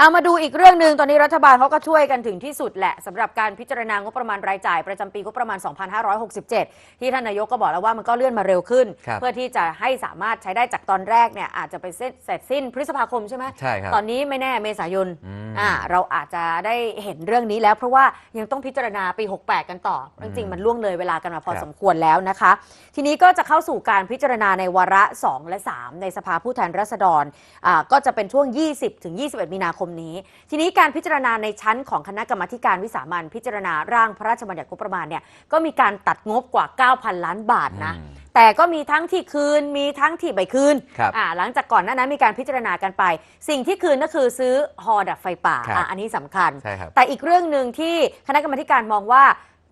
เอามาดูอีกเรื่องหนึ่งตอนนี้รัฐบาลเขาก็ช่วยกันถึงที่สุดแหละสำหรับการพิจารณางบประมาณรายจ่าย ประจำปีงบประมาณ 2567 ที่ท่านนายกก็บอกแล้วว่ามันก็เลื่อนมาเร็วขึ้น ครับ เพื่อที่จะให้สามารถใช้ได้จากตอนแรกเนี่ยอาจจะไปเสร็จเสร็จสิ้นพฤษภาคมใช่ไหมใช่ครับ ตอนนี้ไม่แน่เมษายนอืม อ่าเราอาจจะได้เห็นเรื่องนี้แล้ว เพราะว่ายังต้องพิจารณาปี 68 กันต่อจริงๆมันล่วงเลยเวลากันมาพอครับ สมควรแล้วนะคะ ทีนี้ก็จะเข้าสู่การพิจารณาในวาระ 2 และ 3 ในสภาผู้แทนราษฎรอ่าก็จะเป็นช่วง 20ถึง21 มีนาคมนี้ ทีนี้การพิจารณาในชั้นของคณะกรรมาธิการวิสามัญพิจารณาร่างพระราชบัญญัติงบประมาณเนี่ยก็มีการตัดงบกว่า 9,000 ล้านบาทนะอืมแต่ก็มีทั้งที่คืนมีทั้งที่ไม่คืนครับอ่าหลังจากก่อนหน้านั้นมีการพิจารณากันไป สิ่งที่คืนก็คือซื้อฮอดับไฟป่าครับอะอันนี้สำคัญใช่ครับแต่อีกเรื่องหนึ่งที่คณะกรรมาธิการมองว่า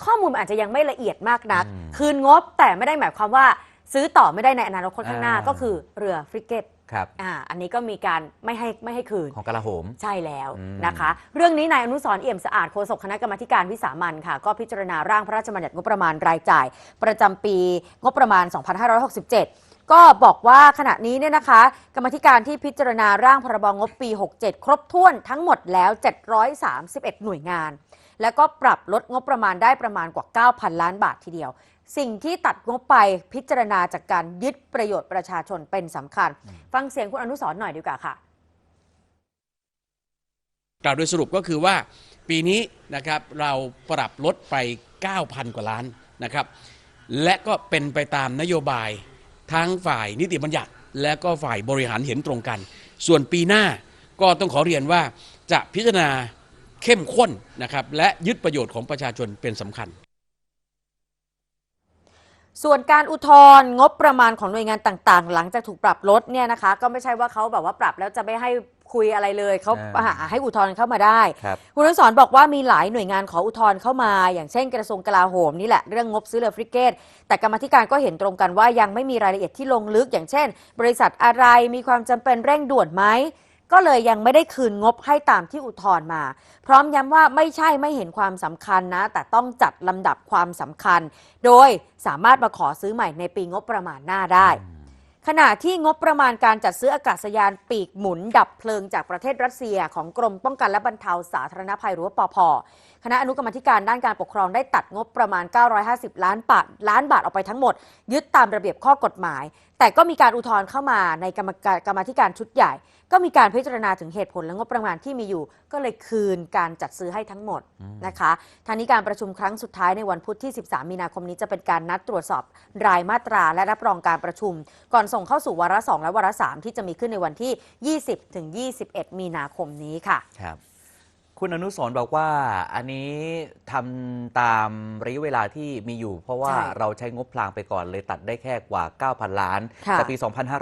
ข้อมูลมันอาจจะยังไม่ละเอียดมากนักอืมคืนงบแต่ไม่ได้หมายความว่า ซื้อต่อไม่ได้ในอนาคตข้างหน้าอ่าก็คือเรือฟริเกต ครับอ่าอันนี้ก็มีการไม่ให้ไม่ให้คืน ของกลาโหม ใช่แล้วอืม นะคะ เรื่องนี้นายอนุสรณ์เอี่ยมสะอาดโฆษกคณะกรรมาธิการวิสามันค่ะ ก็พิจารณาร่างพระราชบัญญัติงบประมาณรายจ่าย ประจำปีงบประมาณ 2567 ก็บอกว่าขณะนี้เนี่ยนะคะ กรรมาธิการที่พิจารณาร่างพรบงบปี 67 ครบถ้วนทั้งหมดแล้ว 731 หน่วยงาน แล้วก็ปรับลดงบประมาณได้ประมาณกว่า 9,000 ล้านบาททีเดียว สิ่งที่ตัดงบไปพิจารณาจากการยึดประโยชน์ประชาชนเป็นสำคัญ ฟังเสียงคุณอนุสรณ์หน่อยดีกว่าค่ะกล่าวโดยสรุปก็คือว่าปีนี้นะครับเราปรับลดไป 9,000 กว่าล้านนะครับ และก็เป็นไปตามนโยบาย ทั้งฝ่ายนิติบัญญัติ และก็ฝ่ายบริหารเห็นตรงกัน ส่วนปีหน้าก็ต้องขอเรียนว่าจะพิจารณาเข้มข้นนะครับและยึดประโยชน์ของประชาชนเป็นสำคัญ ส่วนการอุทธรณ์งบประมาณของหน่วยงานต่างๆ หลังจากถูกปรับลดเนี่ยนะคะ ก็ไม่ใช่ว่าเขาแบบว่าปรับแล้วจะไม่ให้คุยอะไรเลยเขาอ่าหาให้อุทธรณ์เข้ามาได้ ครับ คุณอนุสรณ์บอกว่ามีหลายหน่วยงานขออุทธรณ์เข้ามา อย่างเช่นกระทรวงกลาโหมนี่แหละเรื่องงบซื้อเรือฟริเกต แต่กรรมาธิการก็เห็นตรงกันว่ายังไม่มีรายละเอียดที่ลงลึกอย่างเช่น บริษัทอะไรมีความจำเป็นเร่งด่วนไหม ก็เลยยังไม่ได้คืนงบให้ตามที่อุทธรณ์มา พร้อมย้ำว่าไม่ใช่ไม่เห็นความสำคัญนะ แต่ต้องจัดลำดับความสำคัญ โดยสามารถมาขอซื้อใหม่ในปีงบประมาณหน้าได้ ขณะที่งบประมาณการจัดซื้ออากาศยานปีกหมุนดับเพลิงจากประเทศรัสเซีย ของกรมป้องกันและบรรเทาสาธารณภัยหรือว่าปพคณะอนุกรรมาธิการด้านการปกครองได้ตัดงบประมาณ 950 ล้านบาทล้านบาทออกไปทั้งหมด ยึดตามระเบียบข้อกฎหมาย แต่ก็มีการอุทธรณ์เข้ามาในกรรมการกรรมาธิการชุดใหญ่ ก็มีการพิจารณาถึงเหตุผลและงบประมาณที่มีอยู่ ก็เลยคืนการจัดซื้อให้ทั้งหมดนะคะทางนี้การประชุมครั้งสุดท้ายในวันพุธที่ 13 มีนาคมนี้จะเป็นการนัดตรวจสอบรายมาตราและรับรองการประชุม ก่อนส่ง่งเข้าสู่วาระสองและวาระสามที่จะมีขึ้นในวันที่ 20ถึง21 มีนาคมนี้ค่ะ ครับ คุณอนุสรณ์บอกว่าอันนี้ทำตามระยะเวลาที่มีอยู่ เพราะว่าใช่เราใช้งบพลางไปก่อนเลยตัดได้แค่กว่า 9,000 ล้าน ค่ะ แต่ปี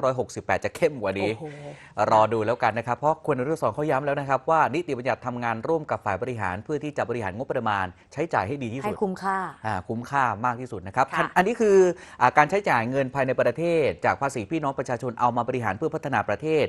2568 จะเข้มกว่านี้ โอ้โห รอดูแล้วกันนะครับ เพราะคุณอนุสรณ์เขาย้ำแล้วนะครับ ว่านิติบัญญัติทำงานร่วมกับฝ่ายบริหาร เพื่อที่จะบริหารงบประมาณ ใช้จ่ายให้ดีที่ให้สุดคุ้มค่า อ่าคุ้มค่ามากที่สุดนะครับค่ะ อันอันนี้คืออาการใช้จ่ายเงินภายในประเทศ จากภาษีพี่น้องประชาชนเอามาบริหารเพื่อพัฒนาประเทศ